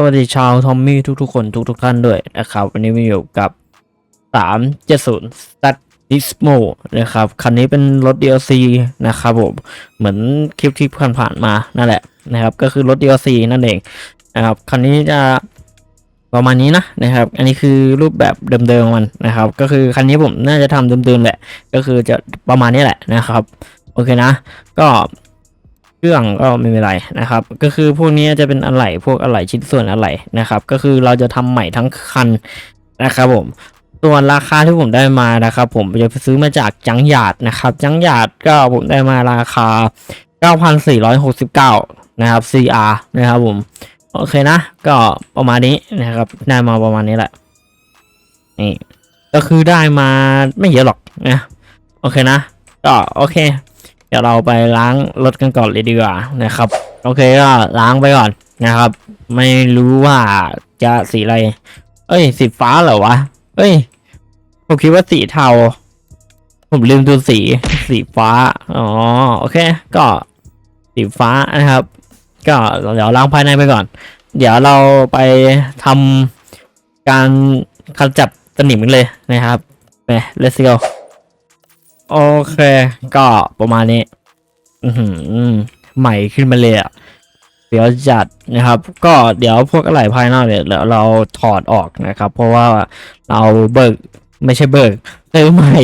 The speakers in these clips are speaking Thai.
สวัสดีชาวทอมมี่ทุกๆคนทุกๆท่านด้วยนะครับ วันนี้มาอยู่กับ 370 Stat Dismo นะครับ คันนี้เป็นรถ DLC นะครับผม เหมือนคลิปที่ผ่านๆมานั่นแหละนะครับ ก็คือรถ DLC นั่นเองนะครับ คันนี้จะประมาณนี้นะนะครับ อันนี้คือรูปแบบเดิมๆมันนะครับ ก็คือคันนี้ผมน่าจะทำเดิมๆแหละ ก็คือจะประมาณนี้แหละนะครับ โอเคนะ ก็ เครื่องก็ไม่เป็นไรนะครับ ก็คือพวกนี้จะเป็นอะไหล่พวกอะไหล่ชิ้นส่วนอะไหล่นะครับ ก็คือเราจะทำใหม่ทั้งคันนะครับผมส่วนราคาที่ผมได้มานะครับ ผมจะซื้อมาจากจังหยาดนะครับ จังหยาดก็ผมได้มาราคา 9,469 นะครับ CR นะครับผมโอเคนะ ก็ประมาณนี้นะครับ ได้มาประมาณนี้แหละนี่ก็คือได้มาไม่เยอะหรอกนะโอเคนะ ก็โอเค เดี๋ยวเราไปล้างรถกันก่อนเลยดีกว่านะครับ โอเคก็ล้างไปก่อนนะครับ ไม่รู้ว่าจะสีอะไร เอ้ย สีฟ้าเหรอวะ เอ้ย ผมคิดว่าสีเทา ผมลืมดูสี สีฟ้า อ๋อ โอเค ก็สีฟ้านะครับ ก็เดี๋ยวล้างภายในไปก่อน เดี๋ยวเราไปทำการขจัดสนิมกันเลยนะครับไป let's go โอเค ก็ประมาณนี้ อือหือใหม่ขึ้นมาเลยอะเดี๋ยวจัดนะครับ ก็เดี๋ยวพวกอะไรภายนอกเนี่ยเดี๋ยวเราถอดออกนะครับ เพราะว่าเราเบิกไม่ใช่เบิกซื้อใหม่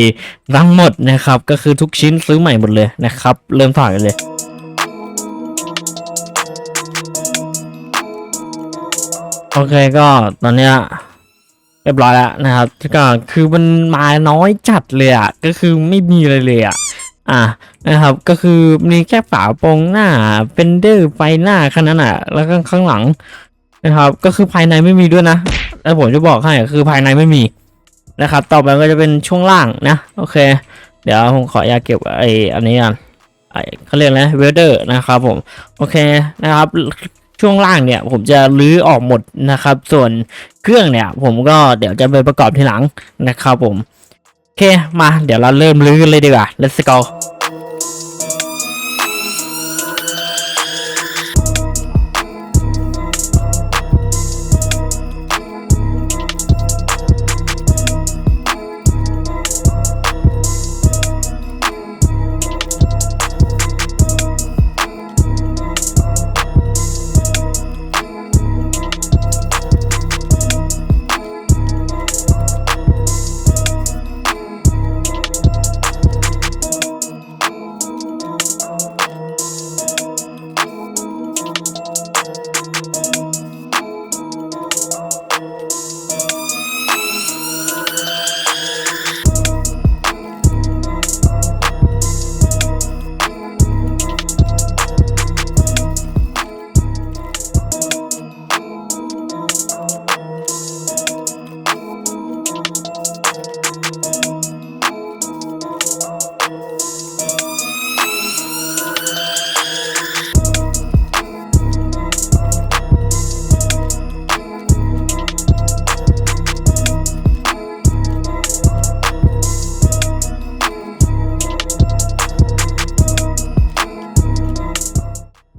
ทั้งหมดนะครับ ก็คือทุกชิ้นซื้อใหม่หมดเลยนะครับ เริ่มถอดกันเลยโอเคก็ตอนเนี้ย เรียบร้อยแล้วนะครับก็คือมันมาน้อยจัดเลยอะก็คือไม่มีอะไรเลยอะอะนะครับก็คือมีแค่ฝาโปรงหน้าเฟนเดอร์ไฟหน้าแค่นั้นอะ แล้วก็ข้างหลังนะครับ ก็คือภายในไม่มีด้วยนะแล้วผมจะบอกให้คือภายในไม่มีนะครับ ต่อไปก็จะเป็นช่วงล่างนะ โอเค เดี๋ยวผมขออนุญาเก็บไอ้อันนี้กันไอ้เขาเรียกอะไรเวลเดอร์นะครับผม โอเคนะครับ ช่วงล่างเนี่ยผมจะรื้อออกหมดนะครับ ส่วนเครื่องเนี่ย ผมก็เดี๋ยวจะไปประกอบทีหลังนะครับผมโอเคมาเดี๋ยวเราเริ่มรื้อกันเลยดีกว่า let's go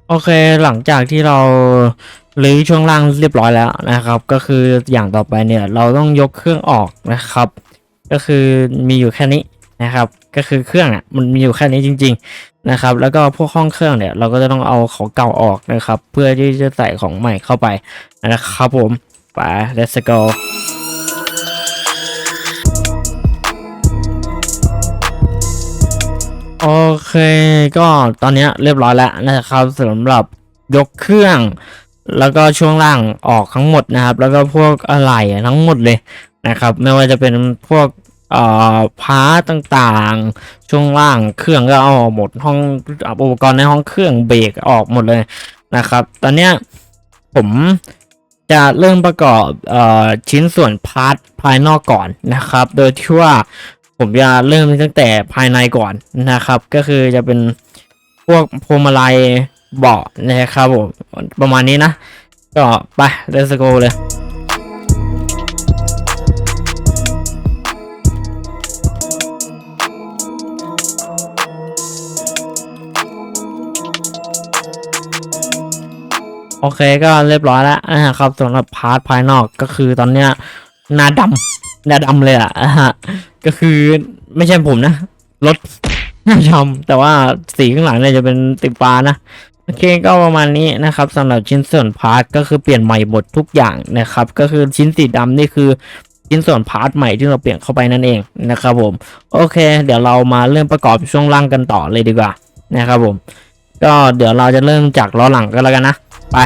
โอเคหลังจากที่เรารื้อช่วงล่างเรียบร้อยแล้วนะครับ ก็คืออย่างต่อไปเนี่ยเราต้องยกเครื่องออกนะครับ ก็คือมีอยู่แค่นี้นะครับ ก็คือเครื่องอะมันมีอยู่แค่นี้จริง ๆนะครับ แล้วก็พวกห้องเครื่องเนี่ยเราก็จะต้องเอาของเก่าออกนะครับ เพื่อที่จะใส่ของใหม่เข้าไปนะครับผมไป let's go โอเค ก็ตอนนี้เรียบร้อยแล้วนะครับสำหรับยกเครื่อง แล้วก็ช่วงล่างออกทั้งหมดนะครับ แล้วก็พวกอะไหล่ทั้งหมดเลยนะครับ ไม่ว่าจะเป็นพวกเอ่อพาร์ตต่างๆ ช่วงล่างเครื่องก็เอาหมดห้องอุปกรณ์ในห้องเครื่องเบรกออกหมดเลยนะครับ ตอนเนี้ยผมจะเริ่มประกอบเอ่อชิ้นส่วนพาร์ทภายนอกก่อนนะครับ โดยที่ว่า ผมจะเริ่มตั้งแต่ภายในก่อนนะครับ ก็คือจะเป็นพวกพวงมาลัยเบาะนะครับผมประมาณนี้นะ ก็ไป let's go เลยโอเคก็เรียบร้อยแล้วนะครับสำหรับพาร์ทภายนอกก็คือตอนเนี้ย หน้าดำหน้าดำเลยอะอ่าฮะ ก็คือไม่ใช่ผมนะ รถหน้าดำแต่ว่าสีข้างหลังเนี่ยจะเป็นสีฟ้านะ โอเคก็ประมาณนี้นะครับสำหรับชิ้นส่วนพาร์ทก็คือเปลี่ยนใหม่หมดทุกอย่างนะครับ ก็คือชิ้นสีดำนี่คือชิ้นส่วนพาร์ทใหม่ที่เราเปลี่ยนเข้าไปนั่นเองนะครับผม โอเค เดี๋ยวเรามาเริ่มประกอบช่วงล่างกันต่อเลยดีกว่านะครับผม ก็เดี๋ยวเราจะเริ่มจากล้อหลังก็แล้วกันนะ ไป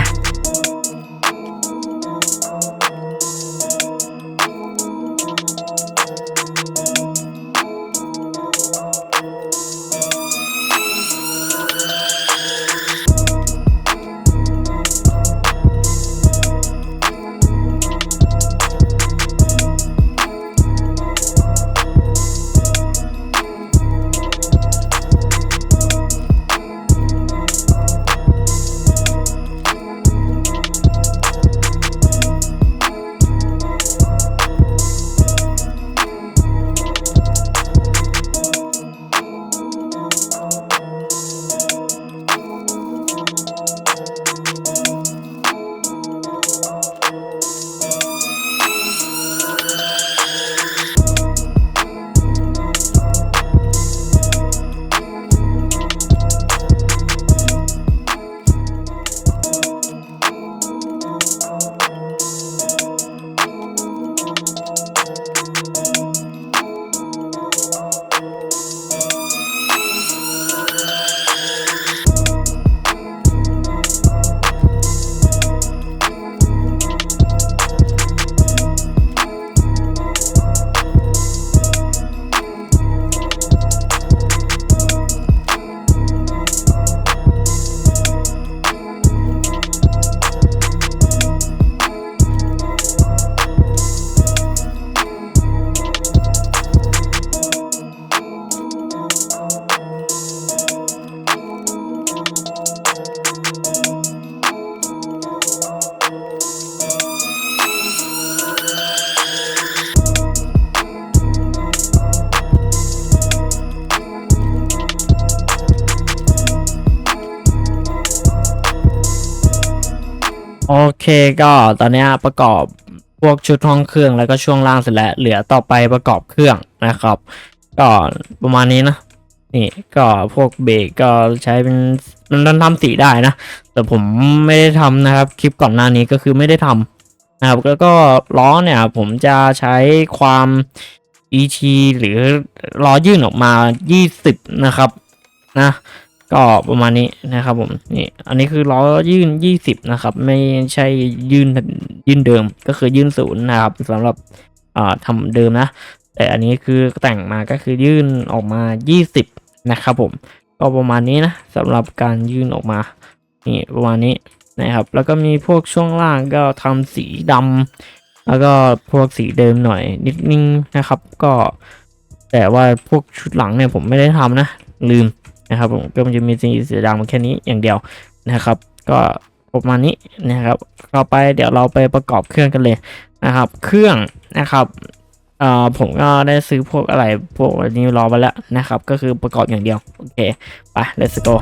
ก็ตอนนี้ประกอบพวกชุดห้องเครื่องแล้วก็ช่วงล่างเสร็จแล้วเหลือต่อไปประกอบเครื่องนะครับ ก็ประมาณนี้นะนี่ก็พวกเบรกก็ใช้เป็นมันทำสีได้นะ แต่ผมไม่ได้ทำนะครับ คลิปก่อนหน้านี้ก็คือไม่ได้ทำนะครับ แล้วก็ล้อเนี่ยผมจะใช้ความ ET หรือล้อยื่นออกมา 20 นะครับนะ ก็ประมาณนี้นะครับผมนี่อันนี้คือล้อยื่น 20 นะครับ ไม่ใช่ยื่นยื่นเดิมก็คือยื่นศูนย์นะครับสำหรับอ่าทำเดิมนะ แต่อันนี้คือแต่งมาก็คือยื่นออกมา 20 นะครับผม ก็ประมาณนี้นะสำหรับการยื่นออกมานี่ประมาณนี้นะครับ แล้วก็มีพวกช่วงล่างก็ทำสีดำแล้วก็พวกสีเดิมหน่อยนิดนึงนะครับ ก็ แต่ว่าพวกชุดหลังเนี่ยผมไม่ได้ทำนะ ลืม นะครับผมก็มันจะมีสีสีดำแค่นี้อย่างเดียวนะครับ ก็ประมาณนี้นะครับต่อไปเดี๋ยวเราไปประกอบเครื่องกันเลยนะครับ เครื่องนะครับเอ่อผมก็ได้ซื้อพวกอะไรพวกนี้รอไว้แล้วนะครับ ก็คือประกอบอย่างเดียว โอเค ไป let's go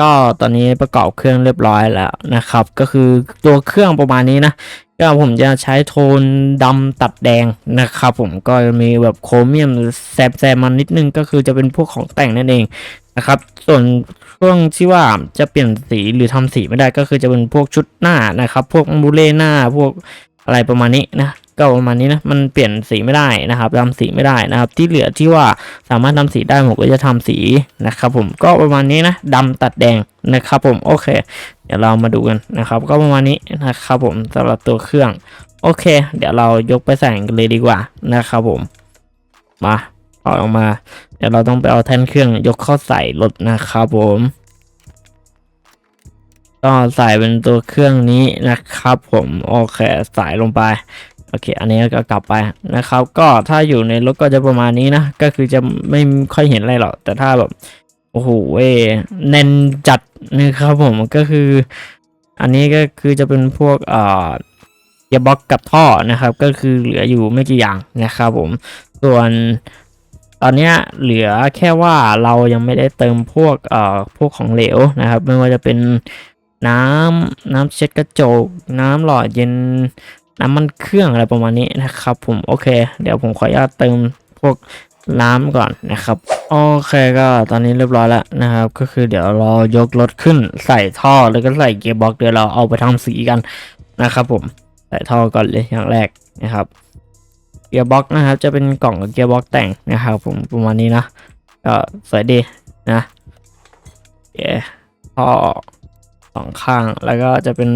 ก็ตอนนี้ประกอบเครื่องเรียบร้อยแล้วนะครับ ก็คือตัวเครื่องประมาณนี้นะก็ผมจะใช้โทนดำตัดแดงนะครับ ผมก็มีแบบโครเมียมแซมแซมมันนิดนึงก็คือจะเป็นพวกของแต่งนั่นเองนะครับ ส่วนช่วงที่ว่าจะเปลี่ยนสีหรือทำสีไม่ได้ก็คือจะเป็นพวกชุดหน้านะครับ พวกบูเล่หน้าพวกอะไรประมาณนี้นะ ก็ประมาณนี้นะมันเปลี่ยนสีไม่ได้นะครับทำสีไม่ได้นะครับ ที่เหลือที่ว่าสามารถทำสีได้ผมก็จะทำสีนะครับ ผมก็ประมาณนี้นะดำตัดแดงนะครับ ผมโอเค เดี๋ยวเรามาดูกันนะครับ ก็ประมาณนี้นะครับ ผมสำหรับตัวเครื่อง โอเค เดี๋ยวเรายกไปใส่กันเลยดีกว่านะครับ ผมมาถอดออกมา เดี๋ยวเราต้องไปเอาแท่นเครื่องยกเข้าใส่รถนะครับผมก็ใส่เป็นตัวเครื่องนี้นะครับ ผมโอเคใส่ลงไป โอเค อันนี้ก็กลับไปนะครับ ก็ถ้าอยู่ในรถก็จะประมาณนี้นะ ก็คือจะไม่ค่อยเห็นอะไรหรอก แต่ถ้าแบบ โอ้โหเวแน่นจัดนะครับผม ก็คือ อันนี้ก็คือจะเป็นพวกเอ่อเกียร์บ็อกกับท่อนะครับ ก็คือเหลืออยู่ไม่กี่อย่างนะครับผม ส่วนตอนนี้เหลือแค่ว่าเรายังไม่ได้เติมพวกเอ่อพวกของเหลวนะครับ ไม่ว่าจะเป็นน้ำน้ำเช็ดกระจก น้ำหล่อเย็น น้ำมันเครื่องอะไรประมาณนี้นะครับผมโอเค เดี๋ยวผมขออนุญาตเติมพวกน้ำก่อนนะครับโอเคก็ตอนนี้เรียบร้อยแล้วนะครับ ก็คือเดี๋ยวเรายกรถขึ้นใส่ท่อแล้วก็ใส่เกียร์บ็อกเดี๋ยวเราเอาไปทำสีกันนะครับผมใส่ท่อก่อนเลยอย่างแรกนะครับเกียร์บ็อกนะครับจะเป็นกล่องกับเกียร์บ็อกแต่งนะครับผมประมาณนี้นะก็สวยดีนะเกียร์ท่อสองข้างแล้วก็จะเป็น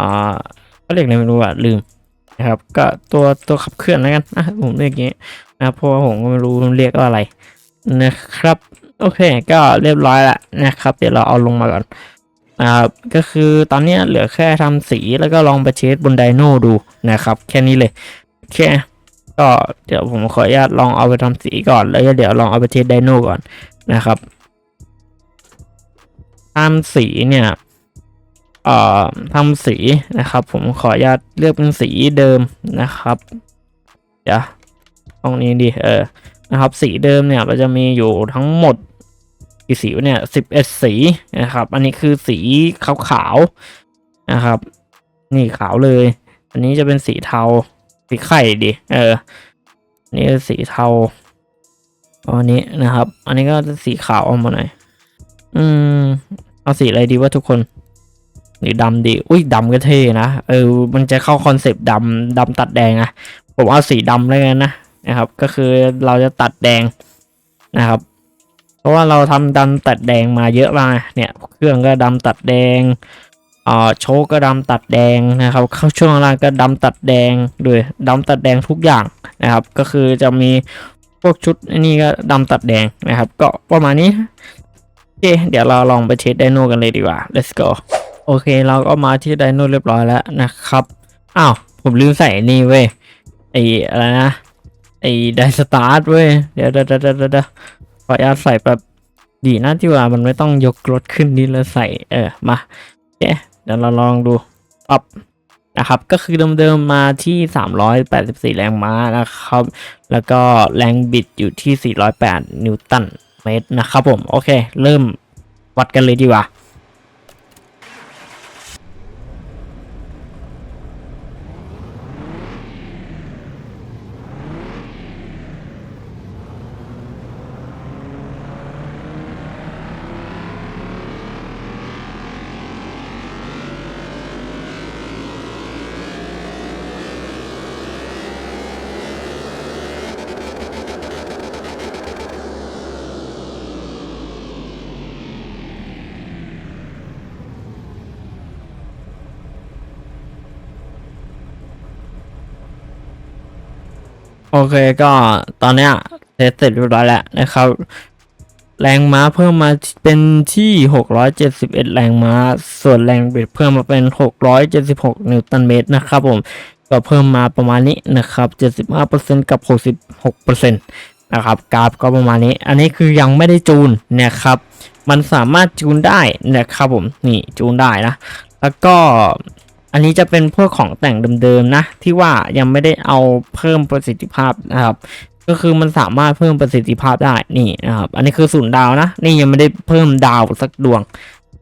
อ่า เขาเรียกอะไรไม่รู้อะลืมนะครับก็ตัวตัวขับเคลื่อนแล้วกันนะผมเรียกอย่างนี้นะเพราะว่าผมก็ไม่รู้มันเรียกว่าอะไรนะครับโอเคก็เรียบร้อยแล้วนะครับ เดี๋ยวเราเอาลงมาก่อนนะครับก็คือตอนนี้เหลือแค่ทำสีแล้วก็ลองไปเทสบนไดโน่ดูนะครับ แค่นี้เลยโอเคก็เดี๋ยวผมขออนุญาตลองเอาไปทำสีก่อน แล้วก็เดี๋ยวลองเอาไปเทสไดโน่ก่อนนะครับทำสีเนี่ย ทำสีนะครับ ผมขออนุญาตเลือกเป็นสีเดิมนะครับเดี๋ยวตรงนี้ดิเออนะครับ สีเดิมเนี่ยเราจะมีอยู่ทั้งหมดกี่สีเนี่ยสิบเอ็ดสีนะครับ อันนี้คือสีขาวๆนะครับ นี่ขาวเลย อันนี้จะเป็นสีเทาสีไข่ดิเออนี่สีเทาอันนี้นะครับ อันนี้ก็จะสีขาวออกมาหน่อย อืม เอาสีอะไรดีวะทุกคน หรือดำดี อุ้ยดำก็เท่นะ เออ มันจะเข้าคอนเซปต์ดำดำตัดแดงนะผมเอาสีดำเลยกันนะนะครับ ก็คือเราจะตัดแดงนะครับ เพราะว่าเราทำดำตัดแดงมาเยอะมากเนี่ย เครื่องก็ดำตัดแดงอ่าโชก็ดำตัดแดงนะครับ เข้าช่วงล่างก็ดำตัดแดงด้วยดำตัดแดงทุกอย่างนะครับ ก็คือจะมีพวกชุดนนี้ก็ดำตัดแดงนะครับ ก็ประมาณนี้โอเคเดี๋ยวเราลองไปเทสไดโนกันเลยดีกว่า let's go โอเคเราก็มาที่ไดโนเรียบร้อยแล้วนะครับ อ้าว ผมลืมใส่นี่เว้ย ไอ้อะไรนะ ไอ้ไดสตาร์ทเว้ยเดี๋ยวเดี๋ยวเดี๋ยวเดี๋ยวเดี๋ยวขออนุญาตใส่แบบดีนะที่ว่ามันไม่ต้องยกรถขึ้นนี่แล้วใส่ เออ มาโอเคเดี๋ยวเราลองดูปับนะครับ ก็คือเดิมๆมาที่ 384 แรงม้านะครับ แล้วก็แรงบิดอยู่ที่ 408 นิวตันเมตรนะครับผม โอเค เริ่มวัดกันเลยดีกว่า โอเคก็ตอนเนี้ยเทสเสร็จเรียบร้อยแล้วนะครับ แรงม้าเพิ่มมาเป็นที่ 671 แรงม้า ส่วนแรงบิดเพิ่มมาเป็น 676 นิวตันเมตรนะครับผมก็เพิ่มมาประมาณนี้นะครับ 75%กับ 66%นะครับกราฟก็ประมาณนี้ อันนี้คือยังไม่ได้จูนนะครับ มันสามารถจูนได้นะครับผมนี่จูนได้นะ แล้วก็ อันนี้จะเป็นพวกของแต่งเดิมๆนะ ที่ว่ายังไม่ได้เอาเพิ่มประสิทธิภาพนะครับ ก็คือมันสามารถเพิ่มประสิทธิภาพได้นี่นะครับ อันนี้คือศูนย์ดาวนะ นี่ยังไม่ได้เพิ่มดาวสักดวง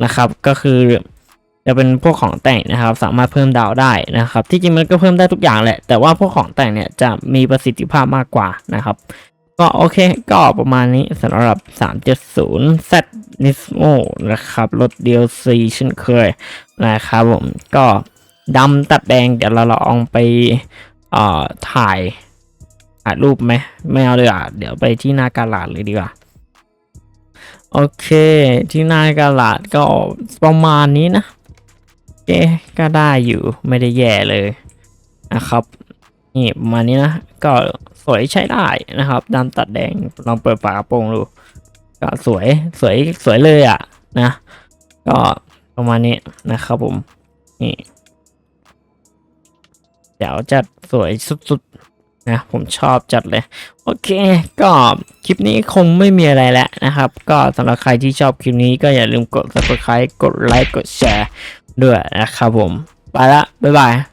นะครับ ก็คือจะเป็นพวกของแต่งนะครับ สามารถเพิ่มดาวได้นะครับ ที่จริงมันก็เพิ่มได้ทุกอย่างแหละ แต่ว่าพวกของแต่งเนี่ยจะมีประสิทธิภาพมากกว่านะครับ ก็โอเค ก็ประมาณนี้สำหรับ 370 Z Nismo นะครับ รถ DLC เช่นเคยนะครับผมก็ ดำตัดแดงเดี๋ยวเราลองไปเอ่อถ่ายถ่ายรูปไหมไม่เอาเลยอะเดี๋ยวไปที่หน้ากาลาดเลยดีกว่าโอเคที่หน้ากาลาดก็ประมาณนี้นะโอเคก็ได้อยู่ไม่ได้แย่เลยนะครับนี่ประมาณนี้นะก็สวยใช้ได้นะครับดำตัดแดงลองเปิดฝากระโปรงดูก็สวยสวยสวยเลยอะนะ ก็ประมาณนี้นะครับผมนี่ เดี๋ยวจัดสวยสุดๆนะผมชอบจัดเลย โอเค ก็คลิปนี้คงไม่มีอะไรแล้วนะครับ ก็สำหรับใครที่ชอบคลิปนี้ก็อย่าลืมกด subscribe กดไลค์กดแชร์ด้วยนะครับผม ไปละ บ๊ายบาย